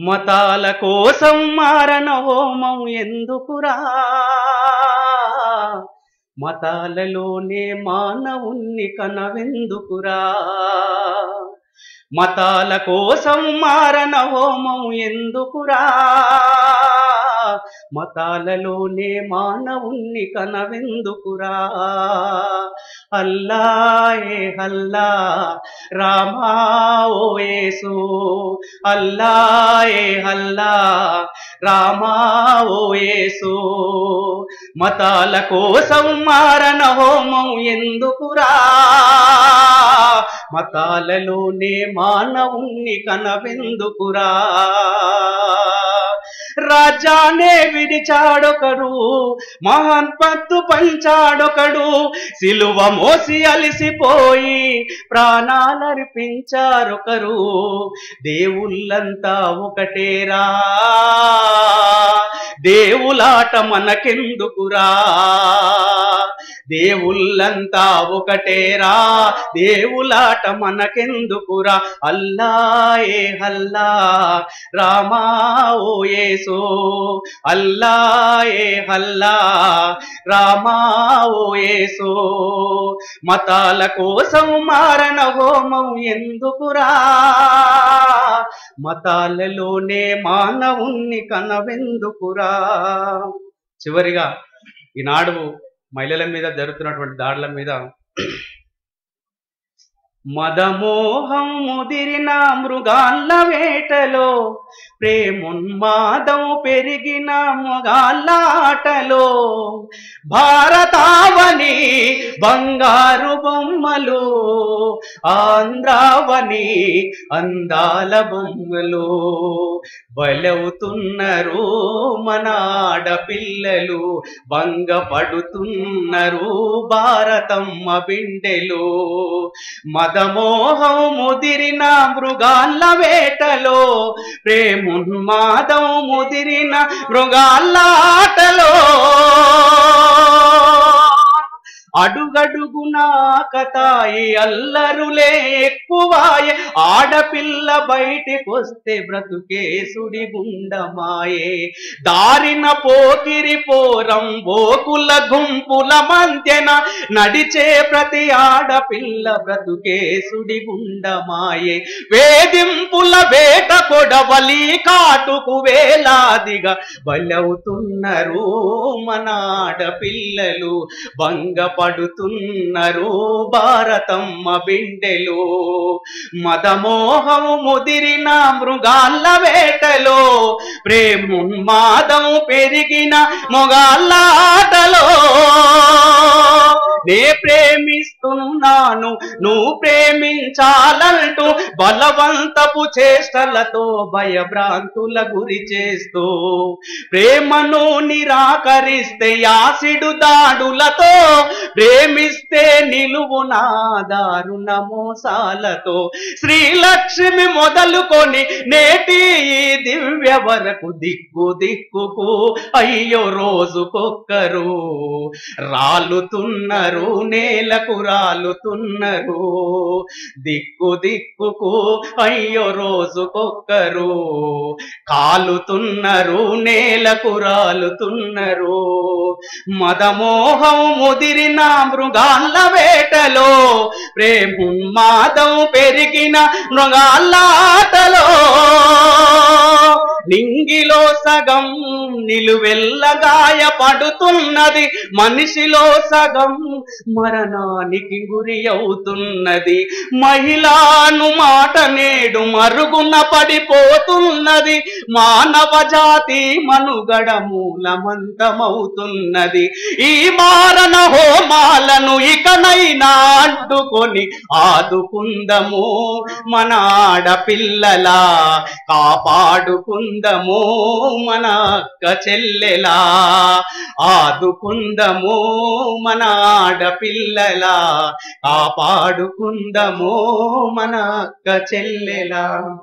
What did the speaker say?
మతాల కోసం మారణ హోమం ఎందుకురా? మతాలలోనే మానవుణ్ణి కనవెందుకురా? మతాల కోసం మారణ హోమం ఎందుకురా? మతాలలోనే మానవుణ్ణి కనవెందుకురా? అల్లా ఏ హల్లా? రామా ఓయేసు అల్లా ఏ హల్లా? రామా ఓయేసు మతాల కోసం మారణ హోమం ఎందుకురా? మతాలలోనే మానవుణ్ణి కనవెందుకురా? రాజానే విడిచాడొకడు మహాన్పత్తు పంచాడొకడు సిలువ మోసి అలిసిపోయి ప్రాణాలర్పించారొకరు. దేవుళ్ళంతా ఒకటేరా. దేవులాట మనకెందుకురా? దేవుళ్ళంతా ఒకటేరా? దేవులాట మనకెందుకురా? అల్లా ఏ హల్లా రామా ఓ ఏసో అల్లా ఏ హల్లా రామా ఓ ఏసో మతాల కోసం మారణ హోమం ఎందుకురా? మతాలలోనే మానవుణ్ణి కనవెందుకురా? చివరిగా ఈనాడు మహిళల మీద జరుగుతున్నటువంటి దాడుల మీద మదమోహం ముదిరిన మృగాల్ల వేటలో ప్రేమున్మాదం పెరిగిన మొగాలాటలో భారతావని బంగారు బొమ్మలు ఆంధ్రావని అందాల బొమ్మలు. బలవుతున్నారు మన ఆడపిల్లలు భంగపడుతున్నారు భారతమ్మ బిండెలు. మదమోహం ముదిరిన మృగాళ్ళ వేటలో ఉన్మాదం ముదిరిన మృగాల్లాటలో గడుగునాక తాయి అల్లరులే ఎక్కువాయే. ఆడపిల్ల బయటికొస్తే బ్రతుకే సుడి గుండమాయే. దారిన పోకిరి పోరం బోకుల గుంపుల మధ్యన నడిచే ప్రతి ఆడపిల్ల బ్రతుకే సుడి గుండమాయే. వేధింపుల వేట కొడవలి కాటుకు వేలాదిగా బలవుతున్నారు మన ఆడపిల్లలు భంగపడుతున్నారు భారతమ్మ బిండెలు. మదమోహము ముదిరిన మృగాళ్ళ వేటలో ప్రేమున్మాదం పెరిగిన మొగాళ్ళ ఆటలో. నే ప్రేమిస్తున్నాను నువ్వు ప్రేమించాలంటూ బలవంతపు చేష్టలతో భయభ్రాంతుల గురి చేస్తూ ప్రేమను నిరాకరిస్తే యాసిడు దాడులతో ప్రేమిస్తే నిలువున దారుణ మోసాలతో. శ్రీలక్ష్మి మొదలుకొని నేటి దివ్య వరకు దిక్కు దిక్కుకు అయ్యో రోజుకొక్కరు. రాలుతున్నారు నేలకు రాలుతున్నారు దిక్కు దిక్కుకు అయ్యో రోజుకొక్కరు. కాలుతున్నారు నేలకు రాలుతున్నారు. మదమోహం ముదిరిన మృగాళ్ళ వేటలో ప్రేమున్మాదం పెరిగిన మృగాల్లాటలో నింగిలో సగం నిలువెల్ల పడుతున్నది. మనిషిలో సగం మరణానికి గురి అవుతున్నది. మహిళాను మాట నేడు మరుగున పడిపోతున్నది. మానవ జాతి మనుగడ మూలమంతమవుతున్నది. ఈ మారణ హోమాలను ఇకనైనా అడ్డుకొని ఆదుకుందము. మన ఆడపిల్లలా కాపాడుకుందము. మన అక్క చెల్లెలా? ఆదుకుందము మన ఆడపిల్లలా కాపాడుకుందము మన అక్క చెల్లెలా?